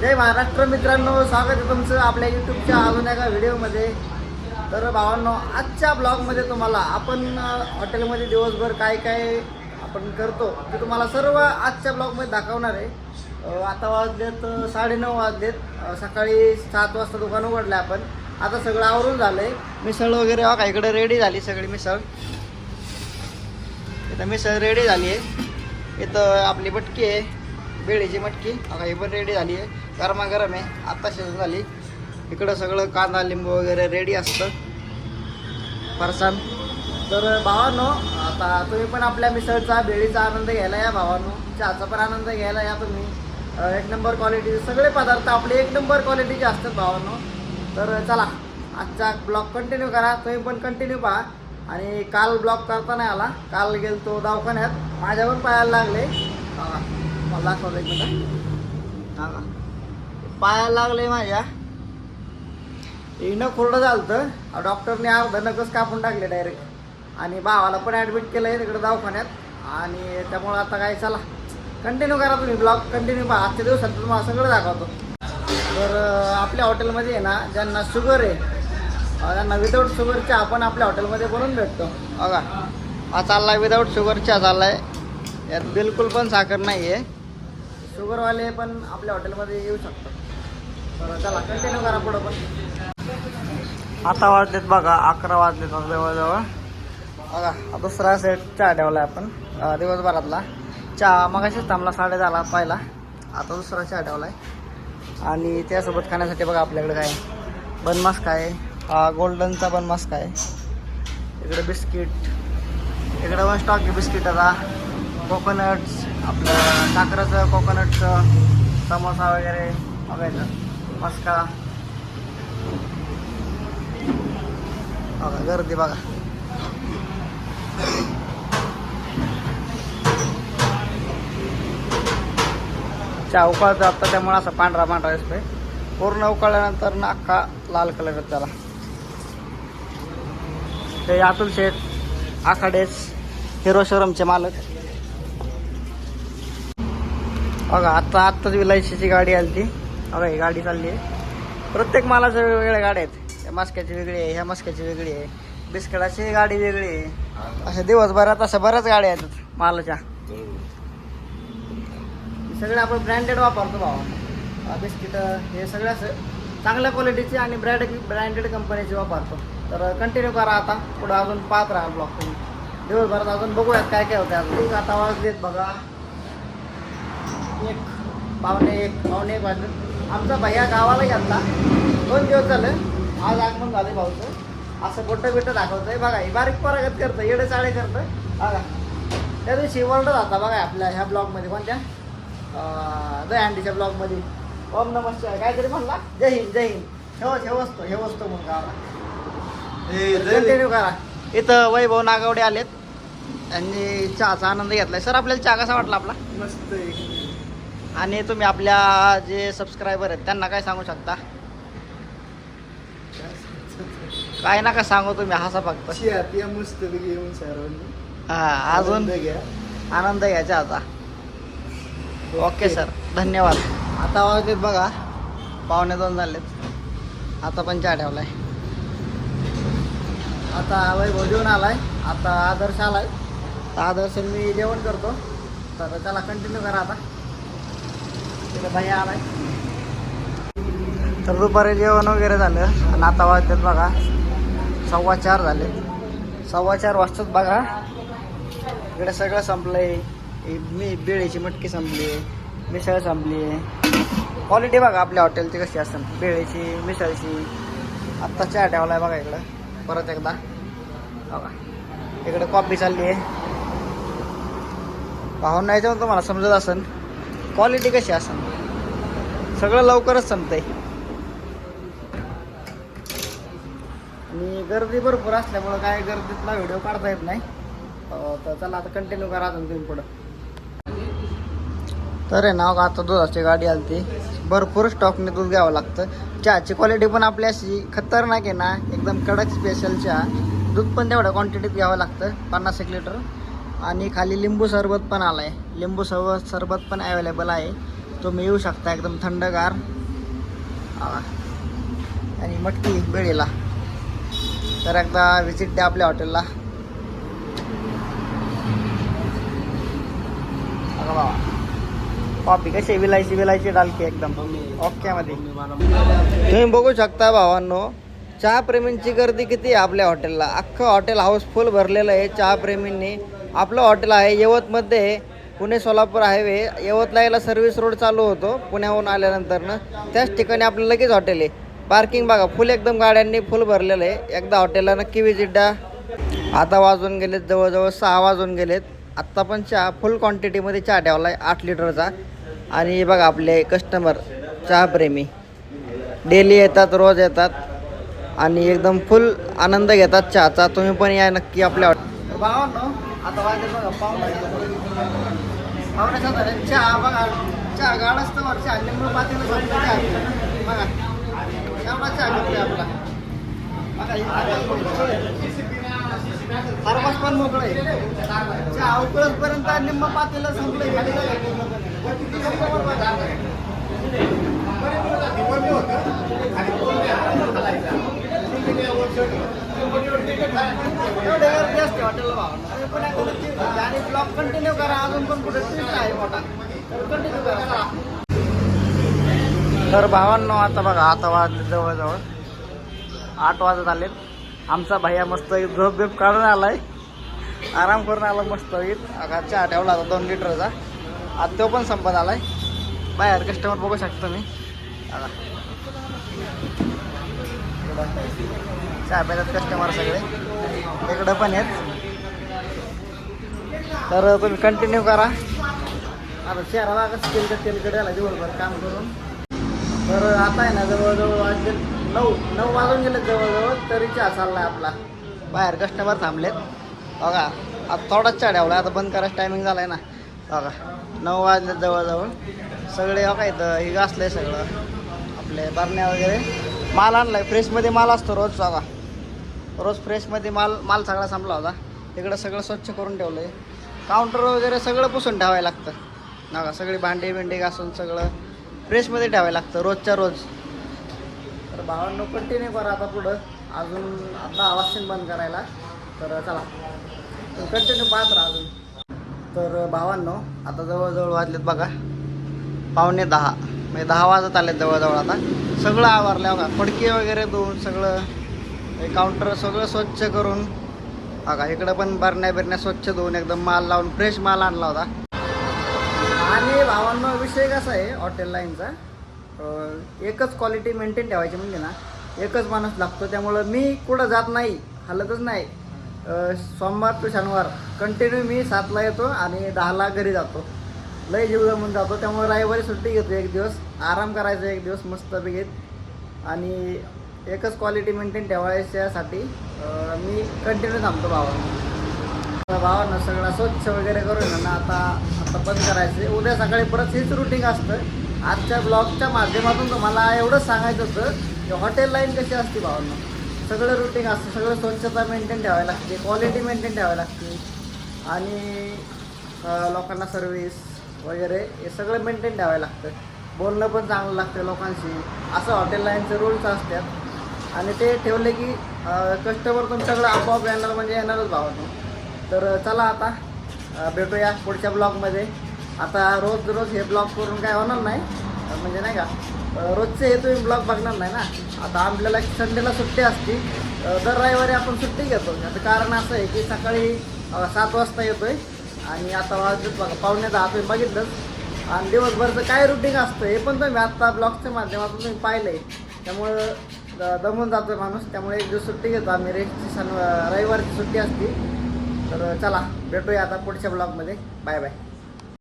जय महाराष्ट्र मित्रांनो स्वागत आहे तुमचं आपल्या यूट्यूबच्या अजून एका व्हिडिओमध्ये. तर भावांनो आजच्या ब्लॉगमध्ये तुम्हाला आपण हॉटेलमध्ये दिवसभर काय काय आपण करतो ते तुम्हाला सर्व आजच्या ब्लॉगमध्ये दाखवणार आहे. आता वाजलेत साडेनऊ वाजलेत. सकाळी सात वाजता दुकान उघडलं आपण. आता सगळं आवरून झालं आहे मिसळ वगैरे बघा इकडे रेडी झाली सगळी मिसळ. इथं मिसळ रेडी झाली आहे. इथं आपली बटकी आहे. बेळीची मटकी. आता ही पण रेडी झाली आहे. गरमागरम आहे. आत्ता शिजून झाली. इकडं सगळं कांदा लिंबू वगैरे रेडी असतं. फरसाण तर भावांनो आता तुम्ही पण आपल्या मिसळचा बेळीचा आनंद घ्यायला या भावांनो. चहाचा पण आनंद घ्यायला या तुम्ही. एक नंबर क्वालिटीचे सगळे पदार्थ आपले एक नंबर क्वालिटीचे असतात भावांनो. तर चला आजचा ब्लॉग कंटिन्यू करा. तुम्ही पण कंटिन्यू पहा. आणि काल ब्लॉग करता नाही आला. काल गेलतो दवाखान्यात. माझ्या पण लागले. मला दाखवतो एक मिनिट हा का? पायाला लागले माझ्या. इनं कोरडं झालं डॉक्टरने अर्ध नकच कापून टाकले डायरेक्ट आणि भावाला पण ॲडमिट केलं आहे तिकडे दवाखान्यात. आणि त्यामुळं आता काय चला. कंटिन्यू करा तुम्ही ब्लॉग कंटिन्यू पहा. आजच्या दिवसात तुम्हाला सगळं दाखवतो. तर आपल्या हॉटेलमध्ये आहे ना ज्यांना शुगर आहे ज्यांना त्यांना विदाऊट शुगर चहा पण आपल्या हॉटेलमध्ये बनवून भेटतो. बघा. हा चालला आहे विदाऊट शुगर चहा चाललाय. यात बिलकुल पण साखर नाही आहे शुगरवाले पण आपल्या हॉटेलमध्ये येऊ शकतात. तर चला कंटिन्यू करा पुढं पण. आता वाजलेत बघा अकरा वाजलेत जवळजवळ. बघा दुसरा सेट चहा ठेवला आपण. दिवसभरातला. चहा मगाशीच थांबला साडे दहाला पहिला. आता दुसरा चहा ठेवला आहे आणि त्यासोबत खाण्यासाठी बघा आपल्याकडे काय बनमास्क आहे. गोल्डनचा बनमास्क आहे. इकडे बिस्किट. इकडे पण स्टॉक आहे बिस्किट आता. कोकोनट्स आपलं साखरेचं कोकोनटचं समोसा वगैरे बघायचं. मस्का बघा गर्दी बघा. चहा उकळतो आता त्यामुळे असा पांढरा पांढरा दिसतोय. पूर्ण उकळल्यानंतर नाका लाल कलर येतो त्याला. ते अतुल शेठ आखाडेस हिरो शोरूमचे मालक. बघा आता आत्ताच विलायसीची गाडी आली ती बघा ही गाडी चालली आहे. प्रत्येक मालाच्या वेगवेगळ्या गाड्या आहेत. या मास्क्याची वेगळी आहे ह्या मास्क्याची वेगळी आहे. बिस्किटाची गाडी वेगळी आहे. अशा दिवसभरात अशा बऱ्याच गाड्या आहेत मालाच्या. सगळे आपण ब्रँडेड वापरतो भावा बिस्किट हे सगळ्या असं चांगल्या क्वालिटीचे आणि ब्रँड ब्रँडेड कंपनीचे वापरतो. तर कंटिन्यू करा आता. पुढं अजून पाहत राहा ब्लॉक तुम्ही. दिवसभरात अजून बघूयात काय काय होतं अजून आता वाजलेत बघा. एक पावणे एक पावणे एक वाजले. आमचा भैया गावाला गेलता. दोन दिवस झालं. आज आगमन झालं भाऊचं. असं बोटं बिटं दाखवतंय. बघा ही बारीक परागत करतं येडे चाळे करतं बघा. त्या दिवशी वर्ल्ड जाता बघा आपल्या ह्या ब्लॉगमध्ये कोणत्या? अं, दही हंडीच्या ब्लॉगमध्ये ओम नमस्कार काहीतरी म्हणला? जय हिंद जय हिंद. हे हे वस्तू हे वस्तू म्हणून गावाला कंटिन्यू करा. इथं वैभव नागवडे आलेत. त्यांनी चहाचा आनंद घेतलाय. सर आपल्याला चहा कसा वाटला आपला? मस्त आणि तुम्ही आपल्या जे सबस्क्रायबर आहेत त्यांना काय सांगू शकता? काय नका सांगू तुम्ही हसा फक्त. शिया मस्त येऊन सर्वांनी. हा अजून? आनंद घ्या. आनंद घ्यायचा आता. ओके. सर. धन्यवाद. आता वाजलेत बघा पावणे दोन झालेत. आता पण चहा ठेवलाय. आता वैभव जेवण आलाय. आता आदर्श आलाय. तर आदर्श मी जेवण करतो. तर त्याला कंटिन्यू करा आता. तर दुपारी जेवण वगैरे झालं. आणि आता वाजतात बघा. सव्वा चार झाले. सव्वा चार वाजतात बघा. इकडे सगळं संपलंय. मी बेळीची मटकी संपली. मिसळ संपली. क्वालिटी बघा आपल्या हॉटेलची कशी असतात बेळीची मिसळची. आत्ता चहा आहे बघा इकडं. परत एकदा. बघा. इकडे कॉफी चालली आहे पाहून नाही जाऊन तुम्हाला समजत असेल. क्वालिटी कशी असं? सगळं लवकरच संपतंय. आणि गर्दी भरपूर असल्यामुळं काय गर्दीतला व्हिडिओ काढता येत नाही. तर चला आता कंटिन्यू करा अजून तुम्ही पुढं. तर आहे ना आता दुधाची गाडी आली ती भरपूर स्टॉकने दूध घ्यावं लागतं. चहाची क्वालिटी पण आपली अशी खतरनाक आहे ना एकदम कडक स्पेशल चहा. दूध पण तेवढ्या क्वांटिटीत घ्यावं लागतं पन्नास एक लिटर आणि खाली लिंबू सरबत पण आलं आहे लिंबू सरबत सरबत पण अवेलेबल आहे. तुम्ही येऊ शकता एकदम थंडगार. आणि मटकी बेळीला तर एकदा व्हिजिट द्या आपल्या हॉटेलला कॉफी कशी आहे? विलायची विलायची डालकी एकदम. ओके मध्ये. तुम्ही बघू शकता भावांनो चहा प्रेमींची गर्दी किती आहे आपल्या हॉटेलला अख्खं हॉटेल हाऊसफुल भरलेलं आहे. चहाप्रेमींनी आपलं हॉटेल आहे यवतमध्ये पुणे सोलापूर हायवे. यवतला याला सर्व्हिस रोड चालू होतो पुण्याहून आल्यानंतरनं. त्याच ठिकाणी आपलं लगेच हॉटेल आहे. पार्किंग बघा फुल एकदम गाड्यांनी फुल भरलेलं आहे. एकदा हॉटेलला नक्की विजिट द्या. आता वाजून गेलेत जवळजवळ सहा वाजून गेलेत. आत्ता पण चहा फुल क्वांटिटीमध्ये चहा ठेवला आहे आठ लिटरचा. आणि बघा आपले कस्टमर चहाप्रेमी. डेली येतात रोज येतात. आणि एकदम फुल आनंद घेतात चहाचा. तुम्ही पण या नक्की आपल्या हॉटेल आता वाजले बघा पाहुणे पाहुण्याचा झाले. चहा बघा चहा गाड असतं बरं चहा लिंबू पातेलं चहा बघा एवढा चहा घेतोय आपला. सर्वच पण मोकळं आहे. चहा उकळतपर्यंत निम्म पातेलं संपलं खाली एवढे गर्दी असते हॉटेलला भावना पण एकदा आणि ब्लॉग कंटिन्यू करा अजून पण कुठे ट्विस्ट आहे मोठा तर भावांनो आता बघा आता वाजले जवळजवळ आठ वाजत आलेत आमचा भैया मस्त झोप बिप काढून आलाय. आराम करून आला मस्त होईल चहा ठेवला होता दोन लिटरचा. आता तो पण संपत आलाय. बाहेर कस्टमर बघू शकतो मी चहा प्यायतात कस्टमर सगळे. इकडं पण आहेत. तर तुम्ही कंटिन्यू करा. आता शहराला कसं तेलकट तेलकट आला दिवसभर काम करून. तर आता आहे ना जवळजवळ वाजले नऊ नऊ वाजून गेले जवळजवळ तरी चहा चालला आपला. बाहेर कस्टमर थांबलेत. बघा आता थोडाच चहा ठेवला आता बंद करायचं टायमिंग झाला आहे ना. बघा नऊ वाजले जवळजवळ. सगळे बघा इथं हे घासलंय सगळं. आपले बरण्या वगैरे. माल आणलाय फ्रेशमध्ये माल असतो रोज बघा. रोज फ्रेशमध्ये माल माल सगळा संपला होता. तिकडं सगळं स्वच्छ करून ठेवलं आहे काउंटर वगैरे सगळं पुसून ठेवायला लागतं. नका सगळी भांडे बिंडी घासून सगळं फ्रेशमध्ये ठेवायला लागतं रोजच्या रोज. तर भावांनो कंटिन्यू करा आता पुढं. अजून दहा वाजता बंद करायला. तर चला. कंटिन्यू पाहत राहा अजून. तर भावांनो आता जवळजवळ वाजलेत बघा. पावणे दहा. म्हणजे दहा वाजत आले जवळजवळ आता. सगळं आवरलं बघा. फडकी वगैरे धुवून सगळं काउंटर सगळं स्वच्छ करून. बघा इकडं पण बरण्या बिरण्या स्वच्छ धुवून एकदम माल लावून फ्रेश माल आणला होता. आणि भावांना विषय कसा आहे हॉटेल लाईनचा एकच क्वालिटी मेंटेन ठेवायची म्हणजे ना एकच माणूस लागतो. त्यामुळं मी कुठं जात नाही हलतच नाही. सोमवार टू शनिवार कंटिन्यू मी सातला येतो आणि दहाला घरी जातो. लय जीव जमून जातो. त्यामुळे रविवारी सुट्टी घेतो एक दिवस. आराम करायचा एक दिवस मस्त घेत आणि एकच क्वालिटी मेंटेन ठेवायच्यासाठी मी कंटिन्यू थांबतो भावांना. भावांना सगळं स्वच्छ वगैरे करून ना आता आता बंद करायचं उद्या सकाळी परत हेच रुटीन असतं. आजच्या ब्लॉगच्या माध्यमातून तुम्हाला एवढंच सांगायचं होतं की हॉटेल लाईन कशी असते भावांना? सगळं रुटीन असतं. सगळं स्वच्छता मेंटेन ठेवावी लागते. क्वालिटी मेंटेन ठेवावी लागते. आणि लोकांना सर्विस वगैरे हे सगळं मेंटेन ठेवायला लागतं. बोलणं पण चांगलं लागतं लोकांशी. असं हॉटेल लाईनचे रूल्स असतात. आणि ते ठेवले की कस्टमर तुमच्याकडे आपोआप येणार म्हणजे येणारच भावानं. तर चला आता भेटूया पुढच्या ब्लॉगमध्ये. आता रोज रोज हे ब्लॉग करून काय होणार नाही म्हणजे नाही का रोजचे हे तुम्ही ब्लॉग बघणार नाही ना. आता आपल्याला संडेला सुट्टी असते दर रविवारी आपण सुट्टी घेतो. याचं कारण असं आहे की सकाळी सात वाजता येतोय आणि आता वाजत बघा पावणे दहा तुम्ही बघितलंच. आणि दिवसभरचं काय रुटीन असतं हे पण तुम्ही आत्ता ब्लॉगच्या माध्यमातून तुम्ही पाहिलं आहे त्यामुळं दमून जातो माणूस. त्यामुळे एक दिवस सुट्टी घेतो आम्ही. रेस्टची सन रविवारची सुट्टी असते. तर चला भेटूया आता पुढच्या ब्लॉगमध्ये बाय बाय